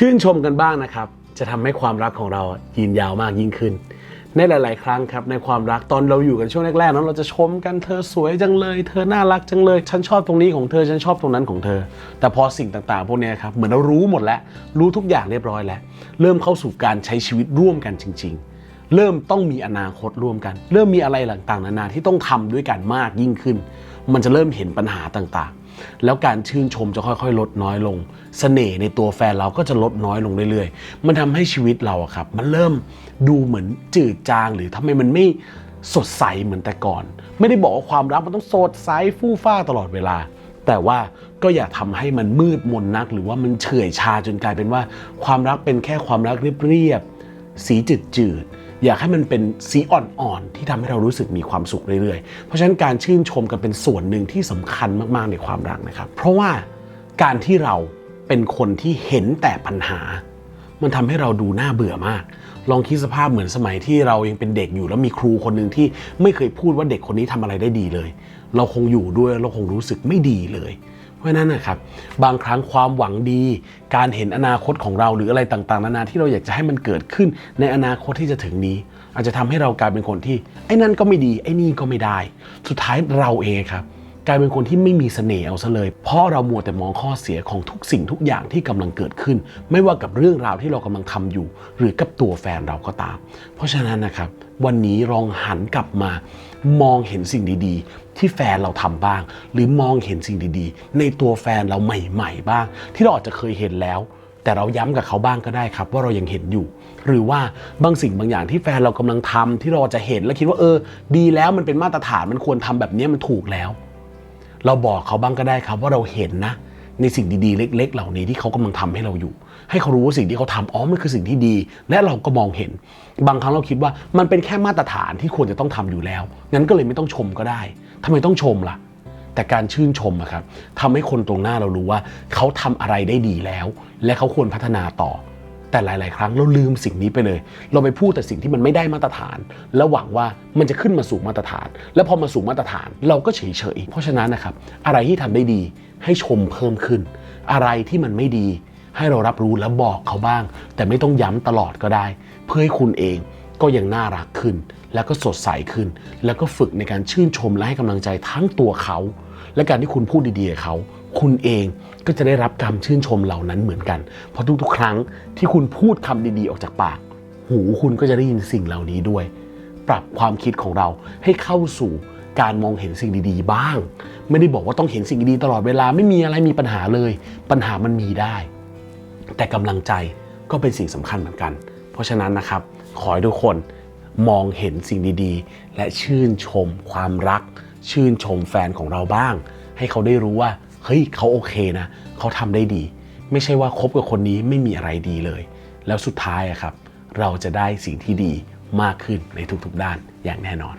ชื่นชมกันบ้างนะครับ จะทำให้ความรักของเรายืนยาวมากยิ่งขึ้น ในหลาย ๆ ครั้งครับในความรักตอนเราอยู่กันช่วงแรกๆนั้นเราจะชมกันเธอสวยจังเลย เธอน่ารักจังเลย ฉันชอบตรงนี้ของเธอฉันชอบตรงนั้นของเธอ แต่พอสิ่งต่างๆ พวกนี้ครับเหมือนเรารู้หมดแล้วรู้ทุกอย่างเรียบร้อยแล้ว เริ่มเข้าสู่การใช้ชีวิตร่วมกันจริง ๆ เริ่มต้องมีอนาคตร่วมกัน เริ่มมีอะไรต่างๆนานาที่ต้องทำด้วยกันมากยิ่งขึ้น มันจะเริ่มเห็นปัญหาต่างๆ แล้วการชื่นชมจะค่อยๆ ลดน้อยลงเสน่ห์ในตัวแฟนเราก็จะลดน้อยลงเรื่อยๆ มันทำให้ชีวิตเราอะครับ มันเริ่มดูเหมือนจืดจางหรือทำไมมันไม่สดใสเหมือนแต่ก่อน ไม่ได้บอกว่าความรักมันต้องสดใสฟู่ฟ้าตลอดเวลา แต่ว่าก็อย่าทำให้มันมืดมนนัก หรือว่ามันเฉื่อยชาจนกลายเป็นว่า ความรักเป็นแค่ความรักเรียบๆสีจืดๆ อยากให้มันเป็นสีอ่อนๆที่ทำให้เรารู้สึกมีความสุขเรื่อยๆ เพราะฉะนั้นการชื่นชมกันเป็นส่วนหนึ่งที่สำคัญมากๆในความรักนะครับ เพราะว่าการที่เราเป็นคนที่เห็นแต่ปัญหา มันทำให้เราดูน่าเบื่อมาก ลองคิดสภาพเหมือนสมัยที่เรายังเป็นเด็กอยู่แล้วมีครูคนหนึ่งที่ไม่เคยพูดว่าเด็กคนนี้ทำอะไรได้ดีเลย เราคงอยู่ด้วยเราคงรู้สึกไม่ดีเลย เพราะนั้นนะครับบางครั้งความหวังดี การเห็นอนาคตของเราหรืออะไรต่างๆ นานาที่เราอยากจะให้มันเกิดขึ้นในอนาคตที่จะถึงนี้ อาจจะทำให้เรากลายเป็นคนที่ไอ้นั่นก็ไม่ดีไอ้นี่ก็ไม่ได้ สุดท้ายเราเองครับ กลายเป็นคนที่ไม่มีเสน่ห์เอาซะเลย เพราะเรามัวแต่มองข้อเสียของทุกสิ่งทุกอย่างที่กำลังเกิดขึ้น ไม่ว่ากับเรื่องราวที่เรากำลังทำอยู่ หรือกับตัวแฟนเราก็ตาม เพราะฉะนั้นนะครับวันนี้ลองหันกลับมามองเห็นสิ่งดีๆ ที่แฟนเราทำบ้าง หรือมองเห็นสิ่งดีๆ ในตัวแฟนเราใหม่ๆบ้าง ที่เราอาจจะเคยเห็นแล้ว แต่เราย้ำกับเขาบ้างก็ได้ครับ ว่าเรายังเห็นอยู่ หรือว่าบางสิ่งบางอย่างที่แฟนเรากำลังทำที่เราจะเห็นแล้วคิดว่าเออ ดีแล้วมันเป็นมาตรฐานมันควรทำแบบนี้มันถูกแล้ว เราบอกเขาบ้างก็ได้ครับว่าเราเห็นนะ ในสิ่งดีๆ เล็ก ๆ เหล่านี้ที่เขากำลังทำให้เราอยู่ ให้เขารู้ว่าสิ่งที่เขาทำอ๋อมันคือสิ่งที่ดี และเราก็มองเห็น บางครั้งเราคิดว่ามันเป็นแค่มาตรฐานที่ควรจะต้องทำอยู่แล้วงั้นก็เลยไม่ต้องชมก็ได้ทำไมต้องชมล่ะ แต่การชื่นชมอะครับทำให้คนตรงหน้าเรารู้ว่า เขาทำอะไรได้ดีแล้ว และเขาควรพัฒนาต่อ แต่หลาย ๆ ครั้งเราลืมสิ่งนี้ไปเลย เราไปพูดแต่สิ่งที่มันไม่ได้มาตรฐาน แล้วหวังว่ามันจะขึ้นมาสู่มาตรฐาน แล้วพอมาสู่มาตรฐาน เราก็เฉยๆเพราะฉะนั้นนะครับ อะไรที่ทำได้ดีให้ชมเพิ่มขึ้น อะไรที่มันไม่ดี ให้เรารับรู้และบอกเขาบ้าง แต่ไม่ต้องย้ำตลอดก็ได้ เพื่อให้คุณเองก็ยังน่ารักขึ้น แล้วก็สดใสขึ้น แล้วก็ฝึกในการชื่นชมและให้กำลังใจทั้งตัวเขา และการที่คุณพูดดี ๆ เขา คุณเองก็จะได้รับการชื่นชมเหล่านั้นเหมือนกัน เพราะทุกๆ ครั้งที่คุณพูดคำดีๆออกจากปาก หูคุณก็จะได้ยินสิ่งเหล่านี้ด้วย ปรับความคิดของเราให้เข้าสู่การมองเห็นสิ่งดีๆ บ้าง ไม่ได้บอกว่าต้องเห็นสิ่งดีๆตลอดเวลาไม่มีอะไรมีปัญหาเลย ปัญหามันมีได้ แต่กำลังใจก็เป็นสิ่งสำคัญเหมือนกัน เพราะฉะนั้นนะครับ ขอให้ทุกคนมองเห็นสิ่งดีๆ และชื่นชมความรัก ชื่นชมแฟนของเราบ้าง ให้เขาได้รู้ว่า เฮ้ยเขาโอเคนะเขาทำได้ดี ไม่ใช่ว่าคบกับคนนี้ไม่มีอะไรดีเลย แล้วสุดท้ายอะครับ เราจะได้สิ่งที่ดีมากขึ้นในทุกๆด้านอย่างแน่นอน